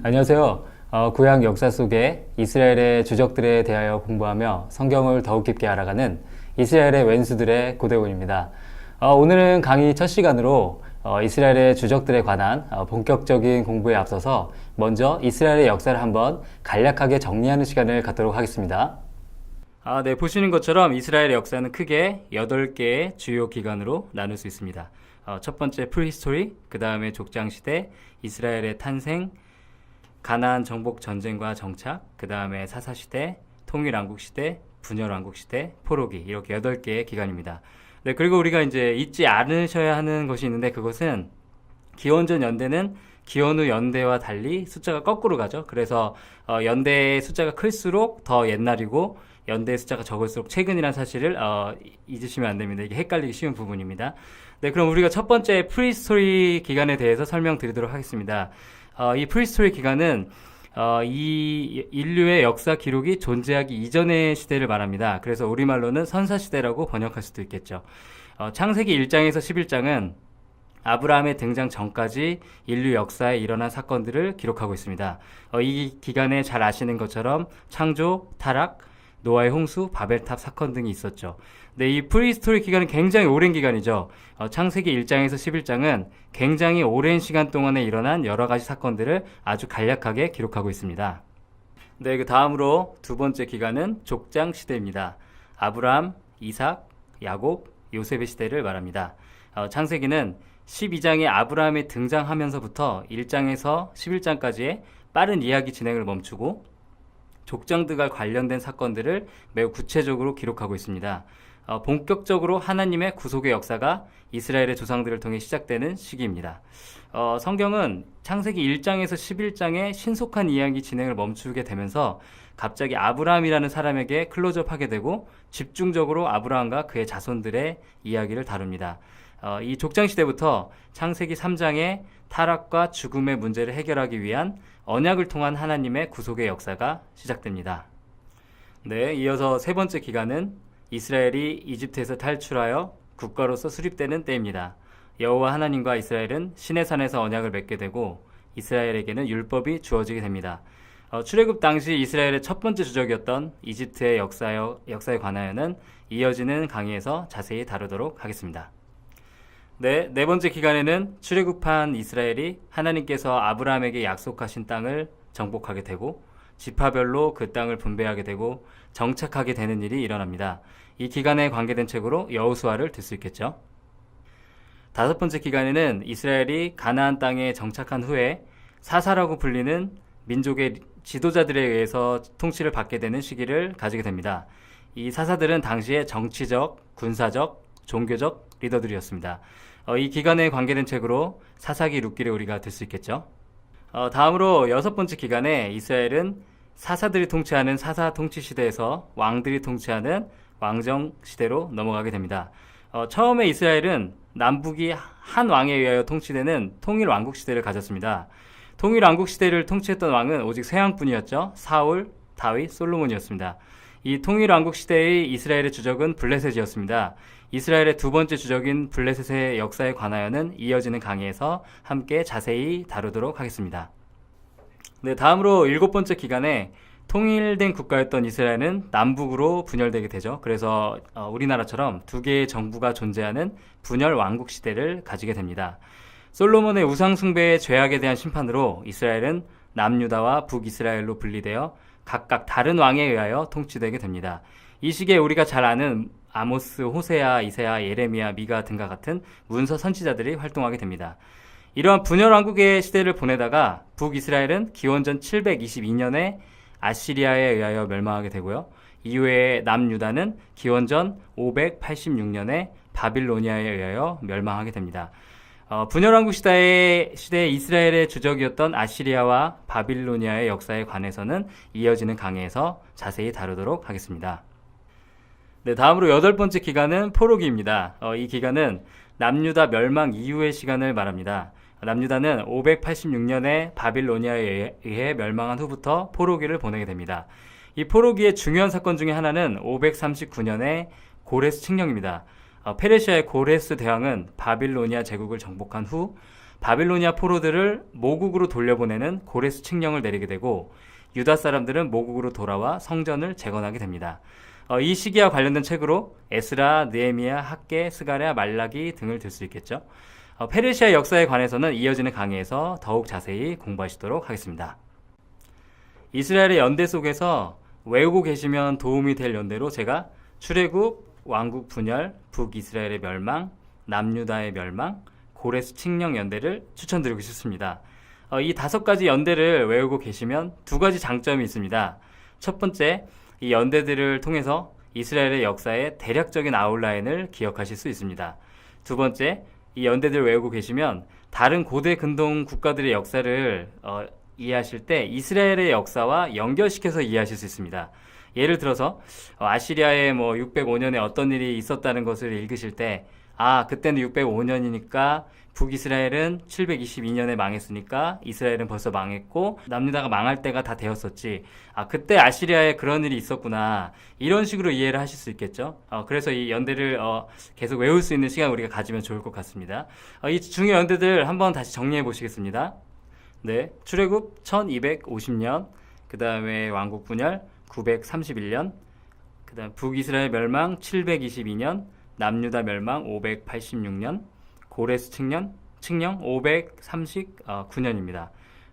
안녕하세요. 어, 구약 역사 속에 이스라엘의 주적들에 대하여 공부하며 성경을 더욱 깊게 알아가는 이스라엘의 왼수들의 고대원입니다. 어, 오늘은 강의 첫 시간으로 어, 이스라엘의 주적들에 관한 어, 본격적인 공부에 앞서서 먼저 이스라엘의 역사를 한번 간략하게 정리하는 시간을 갖도록 하겠습니다. 아, 네, 보시는 것처럼 이스라엘의 역사는 크게 8개의 주요 기간으로 나눌 수 있습니다. 어, 첫 번째 프리히스토리, 그 다음에 족장시대, 이스라엘의 탄생, 가나안 정복 전쟁과 정착, 그 다음에 사사 시대, 통일 왕국 시대, 분열 왕국 시대, 포로기 이렇게 8개의 기간입니다. 네, 그리고 우리가 이제 잊지 않으셔야 하는 것이 있는데 그것은 기원전 연대는 기원 후 연대와 달리 숫자가 거꾸로 가죠. 그래서 어, 연대의 숫자가 클수록 더 옛날이고 연대의 숫자가 적을수록 최근이라는 사실을 어, 잊으시면 안 됩니다. 이게 헷갈리기 쉬운 부분입니다. 네, 그럼 우리가 첫 번째 프리스토리 기간에 대해서 설명드리도록 하겠습니다. 어, 이 프리스토리 기간은 어, 이 인류의 역사 기록이 존재하기 이전의 시대를 말합니다. 그래서 우리말로는 선사시대라고 번역할 수도 있겠죠. 어, 창세기 1장에서 11장은 아브라함의 등장 전까지 인류 역사에 일어난 사건들을 기록하고 있습니다. 어, 이 기간에 잘 아시는 것처럼 창조, 타락, 노아의 홍수, 바벨탑 사건 등이 있었죠. 근데 이 프리스토리 기간은 굉장히 오랜 기간이죠. 어, 창세기 1장에서 11장은 굉장히 오랜 시간 동안에 일어난 여러 가지 사건들을 아주 간략하게 기록하고 있습니다. 네, 그 다음으로 두 번째 기간은 족장 시대입니다. 아브라함, 이삭, 야곱, 요셉의 시대를 말합니다. 어, 창세기는 12장에 아브라함이 등장하면서부터 1장에서 11장까지의 빠른 이야기 진행을 멈추고 족장들과 관련된 사건들을 매우 구체적으로 기록하고 있습니다. 어, 본격적으로 하나님의 구속의 역사가 이스라엘의 조상들을 통해 시작되는 시기입니다. 어, 성경은 창세기 1장에서 11장의 신속한 이야기 진행을 멈추게 되면서 갑자기 아브라함이라는 사람에게 클로즈업하게 되고 집중적으로 아브라함과 그의 자손들의 이야기를 다룹니다. 어, 이 족장 시대부터 창세기 3장의 타락과 죽음의 문제를 해결하기 위한 언약을 통한 하나님의 구속의 역사가 시작됩니다. 네, 이어서 세 번째 기간은 이스라엘이 이집트에서 탈출하여 국가로서 수립되는 때입니다. 여호와 하나님과 이스라엘은 시내산에서 언약을 맺게 되고 이스라엘에게는 율법이 주어지게 됩니다. 어, 출애굽 당시 이스라엘의 첫 번째 주적이었던 이집트의 역사여, 역사에 관하여는 이어지는 강의에서 자세히 다루도록 하겠습니다. 네, 네 번째 기간에는 출애굽한 이스라엘이 하나님께서 아브라함에게 약속하신 땅을 정복하게 되고 지파별로 그 땅을 분배하게 되고 정착하게 되는 일이 일어납니다. 이 기간에 관계된 책으로 여호수아를 들 수 있겠죠. 다섯 번째 기간에는 이스라엘이 가나안 땅에 정착한 후에 사사라고 불리는 민족의 지도자들에 의해서 통치를 받게 되는 시기를 가지게 됩니다. 이 사사들은 당시에 정치적, 군사적, 종교적 리더들이었습니다. 어, 이 기간에 관계된 책으로 사사기 룻기를 우리가 들 수 있겠죠. 어, 다음으로 여섯 번째 기간에 이스라엘은 사사들이 통치하는 사사 통치 시대에서 왕들이 통치하는 왕정 시대로 넘어가게 됩니다. 어, 처음에 이스라엘은 남북이 한 왕에 의하여 통치되는 통일 왕국 시대를 가졌습니다. 통일 왕국 시대를 통치했던 왕은 오직 세 왕뿐이었죠. 사울, 다윗, 솔로몬이었습니다. 이 통일 왕국 시대의 이스라엘의 주적은 블레셋이었습니다. 이스라엘의 두 번째 주적인 블레셋의 역사에 관하여는 이어지는 강의에서 함께 자세히 다루도록 하겠습니다. 네, 다음으로 일곱 번째 기간에 통일된 국가였던 이스라엘은 남북으로 분열되게 되죠. 그래서 어, 우리나라처럼 두 개의 정부가 존재하는 분열 왕국 시대를 가지게 됩니다. 솔로몬의 우상 숭배의 죄악에 대한 심판으로 이스라엘은 남유다와 북이스라엘로 분리되어 각각 다른 왕에 의하여 통치되게 됩니다. 이 시기에 우리가 잘 아는 아모스, 호세아, 이세야, 예레미야, 미가 등과 같은 문서 선지자들이 활동하게 됩니다. 이러한 분열 왕국의 시대를 보내다가 북이스라엘은 기원전 722년에 아시리아에 의하여 멸망하게 되고요. 이후에 남유다는 기원전 586년에 바빌로니아에 의하여 멸망하게 됩니다. 어, 분열왕국 시대의 시대 이스라엘의 주적이었던 아시리아와 바빌로니아의 역사에 관해서는 이어지는 강의에서 자세히 다루도록 하겠습니다. 네, 다음으로 여덟 번째 기간은 포로기입니다. 어, 이 기간은 남유다 멸망 이후의 시간을 말합니다. 남유다는 586년에 바빌로니아에 의해 멸망한 후부터 포로기를 보내게 됩니다. 이 포로기의 중요한 사건 중에 하나는 539년에 고레스 칙령입니다. 어, 페르시아의 고레스 대왕은 바빌로니아 제국을 정복한 후 바빌로니아 포로들을 모국으로 돌려보내는 고레스 칙령을 내리게 되고 유다 사람들은 모국으로 돌아와 성전을 재건하게 됩니다. 어, 이 시기와 관련된 책으로 에스라, 느헤미야, 학계, 스가랴, 말라기 등을 들 수 있겠죠. 어, 페르시아 역사에 관해서는 이어지는 강의에서 더욱 자세히 공부하시도록 하겠습니다. 이스라엘의 연대 속에서 외우고 계시면 도움이 될 연대로 제가 출애굽, 왕국 분열, 북이스라엘의 멸망, 남유다의 멸망, 고레스 칙령 연대를 추천드리고 싶습니다. 어, 이 다섯 가지 연대를 외우고 계시면 두 가지 장점이 있습니다. 첫 번째, 이 연대들을 통해서 이스라엘의 역사의 대략적인 아웃라인을 기억하실 수 있습니다. 두 번째, 이 연대들 외우고 계시면 다른 고대 근동 국가들의 역사를 어, 이해하실 때 이스라엘의 역사와 연결시켜서 이해하실 수 있습니다. 예를 들어서 어, 아시리아에 뭐 605년에 어떤 일이 있었다는 것을 읽으실 때 아, 그때는 605년이니까 북이스라엘은 722년에 망했으니까 이스라엘은 벌써 망했고 남유다가 망할 때가 다 되었었지. 아, 그때 아시리아에 그런 일이 있었구나. 이런 식으로 이해를 하실 수 있겠죠. 어, 그래서 이 연대를 어, 계속 외울 수 있는 시간 우리가 가지면 좋을 것 같습니다. 어, 이 중요 연대들 한번 다시 정리해 보시겠습니다. 네, 출애굽 1250년, 그 다음에 왕국 분열 931년, 그 다음 북이스라엘 멸망 722년, 남유다 멸망 586년, 고레스 칙년, 칙령 539년입니다.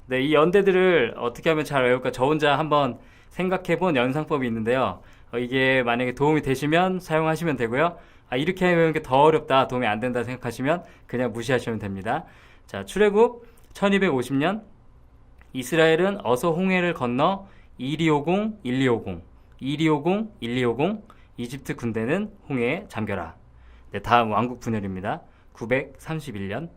네, 이 연대들을 어떻게 하면 잘 외울까 저 혼자 한번 생각해 본 연상법이 있는데요. 어, 이게 만약에 도움이 되시면 사용하시면 되고요. 아, 이렇게 외우는 게 더 어렵다, 도움이 안 된다 생각하시면 그냥 무시하시면 됩니다. 자, 출애굽 1250년 이스라엘은 어서 홍해를 건너 1250, 1250, 1250, 1250 이집트 군대는 홍해에 잠겨라. 네, 다음 왕국 분열입니다. 931년.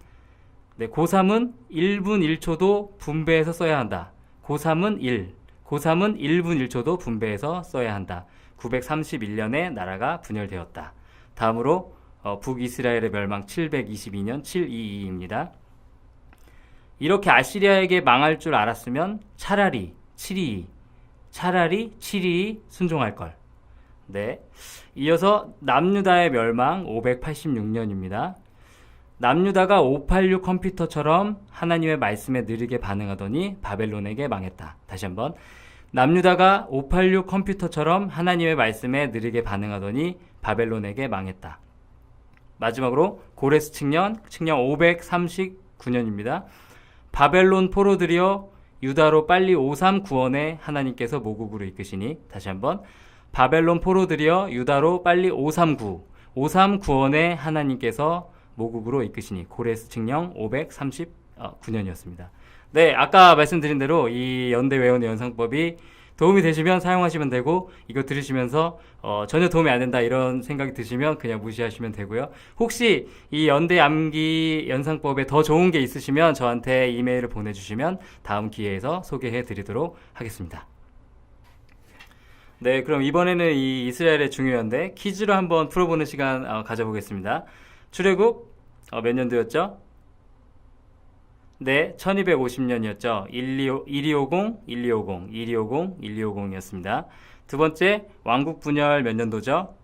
네, 고3은 1분 1초도 분배해서 써야 한다. 고3은 1. 고3은 1분 1초도 분배해서 써야 한다. 931년에 나라가 분열되었다. 다음으로 어, 북이스라엘의 멸망 722년 722입니다. 이렇게 아시리아에게 망할 줄 알았으면 차라리 722, 차라리 722 순종할 걸. 네. 이어서 남유다의 멸망 586년입니다. 남유다가 586 컴퓨터처럼 하나님의 말씀에 느리게 반응하더니 바벨론에게 망했다. 다시 한번. 남유다가 586 컴퓨터처럼 하나님의 말씀에 느리게 반응하더니 바벨론에게 망했다. 마지막으로 고레스 칙년, 칙년 539년입니다. 바벨론 포로들이여 유다로 빨리 53 구원에 하나님께서 모국으로 이끄시니 다시 한번 바벨론 포로들이여 유다로 빨리 539 53 구원에 하나님께서 모국으로 이끄시니 고레스 칙령 539년이었습니다. 네, 아까 말씀드린 대로 이 연대 외원의 연상법이 도움이 되시면 사용하시면 되고 이거 들으시면서 어, 전혀 도움이 안 된다 이런 생각이 드시면 그냥 무시하시면 되고요. 혹시 이 연대 암기 연상법에 더 좋은 게 있으시면 저한테 이메일을 보내주시면 다음 기회에서 소개해 드리도록 하겠습니다. 네, 그럼 이번에는 이 이스라엘의 중요한데 퀴즈로 한번 풀어보는 시간 어, 가져보겠습니다. 출애굽 어, 몇 년도였죠? 네, 1250년이었죠. 1250, 1250, 1250, 1250이었습니다. 두 번째, 왕국 분열 몇 년도죠?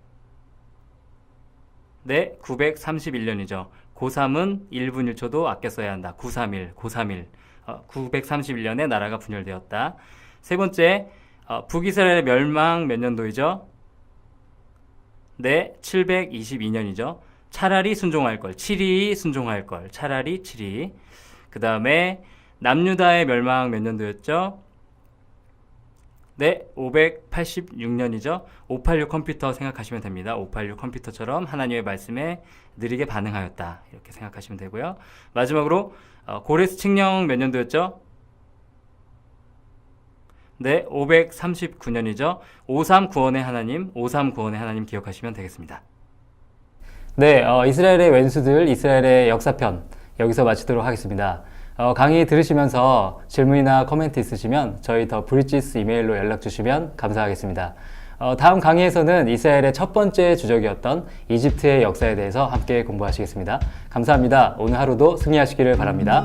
네, 931년이죠. 고3은 1분 1초도 아껴 써야 한다. 931, 고31. 어, 931년에 나라가 분열되었다. 세 번째, 어, 북이스라엘의 멸망 몇 년도이죠? 네, 722년이죠. 차라리 순종할 걸. 7위 순종할 걸. 차라리 7위. 그 다음에 남유다의 멸망 몇 년도였죠? 네, 586년이죠. 586 컴퓨터 생각하시면 됩니다. 586 컴퓨터처럼 하나님의 말씀에 느리게 반응하였다. 이렇게 생각하시면 되고요. 마지막으로 어, 고레스 칙령 몇 년도였죠? 네, 539년이죠. 53 구원의 하나님, 53 구원의 하나님 기억하시면 되겠습니다. 네, 어, 이스라엘의 왼수들, 이스라엘의 역사편 여기서 마치도록 하겠습니다. 어, 강의 들으시면서 질문이나 코멘트 있으시면 저희 더 브리지스 이메일로 연락 주시면 감사하겠습니다. 어, 다음 강의에서는 이스라엘의 첫 번째 주적이었던 이집트의 역사에 대해서 함께 공부하시겠습니다. 감사합니다. 오늘 하루도 승리하시기를 바랍니다.